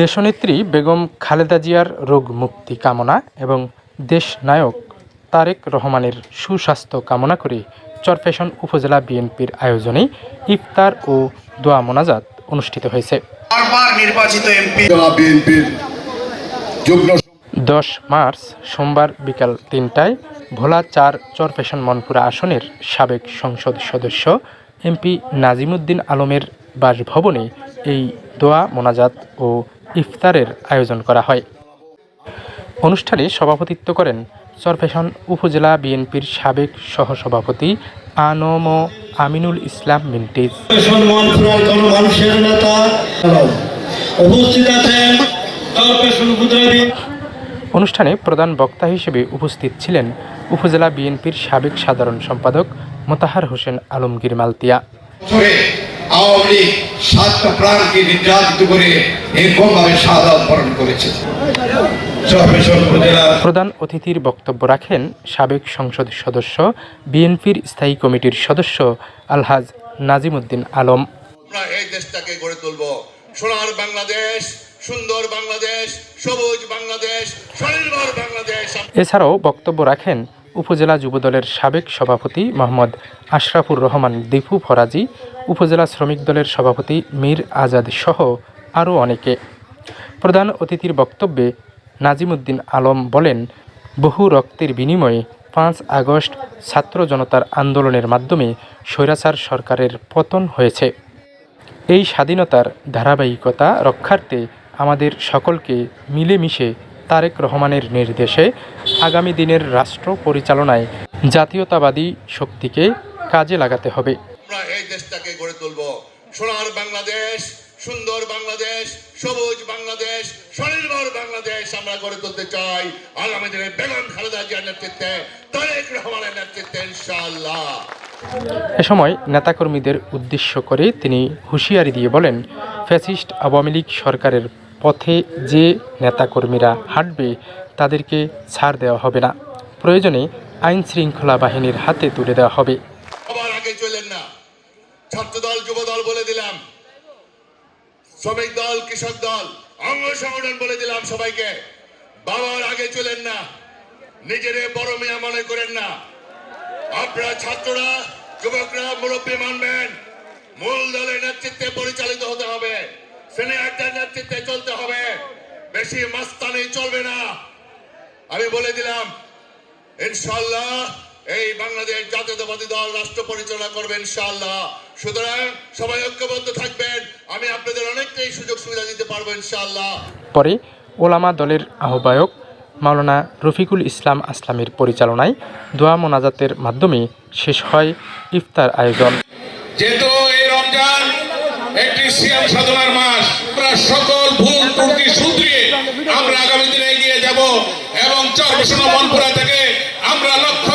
দেশনেত্রী বেগম খালেদা জিয়ার রোগ মুক্তি কামনা এবং দেশনায়ক তারেক রহমানের সুস্বাস্থ্য কামনা করে চরফ্যাশন উপজেলা বিএনপির আয়োজনে ইফতার ও দোয়া মোনাজাত অনুষ্ঠিত হয়েছে। দশ মার্চ সোমবার বিকাল তিনটায় ভোলা চার চরফ্যাশন মনপুরা আসনের সাবেক সংসদ সদস্য এমপি নাজিমুদ্দিন আলমের বাসভবনে এই দোয়া মোনাজাত ও ইফতারের আয়োজন করা হয়। অনুষ্ঠানে সভাপতিত্ব করেন চরফ্যাশন উপজেলা বিএনপির সাবেক সহসভাপতি আনম আমিনুল ইসলাম মিন্টিজ। অনুষ্ঠানে প্রধান বক্তা হিসেবে উপস্থিত ছিলেন উপজেলা বিএনপির সাবেক সাধারণ সম্পাদক মোতাহার হোসেন আলমগীর মালতিয়া। আওয়ামী লীগ সাতটা প্রাণকে নির্যাতিত করে বরণ করেছে। প্রধান অতিথির বক্তব্য রাখেন সাবেক সংসদ সদস্য বিএনপির স্থায়ী কমিটির সদস্য আলহাজ নাজিমুদ্দিন আলম। আমরা এই দেশটাকে গড়ে তুলব। সোনার বাংলাদেশ সুন্দর বাংলাদেশ সবুজ বাংলাদেশ স্বনির্ভর বাংলাদেশ। এছাড়াও বক্তব্য রাখেন উপজেলা যুবদলের সাবেক সভাপতি মোহাম্মদ আশরাফুর রহমান, দীপু ফরাজি, উপজেলা শ্রমিক দলের সভাপতি মীর আজাদ সহ আরও অনেকে। প্রধান অতিথির বক্তব্যে নাজিমুদ্দিন আলম বলেন, বহু রক্তের বিনিময়ে পাঁচ আগস্ট ছাত্র জনতার আন্দোলনের মাধ্যমে স্বৈরাচার সরকারের পতন হয়েছে। এই স্বাধীনতার ধারাবাহিকতা রক্ষার্থে আমাদের সকলকে মিলেমিশে তারেক রহমানের নির্দেশে আগামী দিনের রাষ্ট্র পরিচালনায় জাতীয়তাবাদী শক্তিকে কাজে লাগাতে হবে। এই দেশটাকে গড়ে তুলব। সোনার বাংলাদেশ সুন্দর বাংলাদেশ সবুজ বাংলাদেশ স্বনির্ভর বাংলাদেশ আমরা গড়ে তুলতে চাই। আগামী দিনে বেগম খালেদা জিয়ার নেতৃত্বে তারেক রহমানের নেতৃত্বে ইনশাআল্লাহ। এ সময় নেতাকর্মীদের উদ্দেশ্য করে তিনি হুঁশিয়ারি দিয়ে বলেন ফ্যাসিস্ট আওয়ামী লীগ সরকারের পথে যে নেতাকর্মীরা হাঁটবে তাদেরকে ছাড় দেওয়া হবে না। প্রয়োজনে আইন শৃঙ্খলা বাহিনীর হাতে তুলে দেওয়া হবে। আবার আগে না। ছাত্র দল বলে দিলাম। দল, কৃষক দল, অঙ্গ সংগঠন বলে দিলাম সবাইকে। বাবার আগে চলেন না। নিজের বড় মেয়া করেন না। আপনারা ছাত্ররা, যুবকরা, মুরব্বী মানবেন। মূল দলের নেতৃত্বে পরিচালিত হতে হবে সিনিয়রদের নেতৃত্বে চলতে হবে বেশি মাস্তানি চলবে না। আমি বলে দিলাম ইনশাল্লাহ এই বাংলাদেশ জাতীয়তাবাদী দল রাষ্ট্র পরিচালনা করবে ইনশাল্লাহ সুতরাং সবাই ঐক্যবদ্ধ থাকবেন আমি আপনাদের অনেকটাই সুযোগ সুবিধা দিতে পারব ইনশাল্লাহ পরে ওলামা দলের আহ্বায়ক মাওলানা রফিকুল ইসলাম আসলামের পরিচালনায় দোয়া মোনাজাতের মাধ্যমে শেষ হয় ইফতার আয়োজন। যেহেতু এই রমজান একটি সিয়াম সাধনার মাস আমরা সকল ভুল ত্রুটি আমরা আগামী দিনে এগিয়ে যাব এবং চরবেশনা মনপুরা থেকে আমরা লক্ষ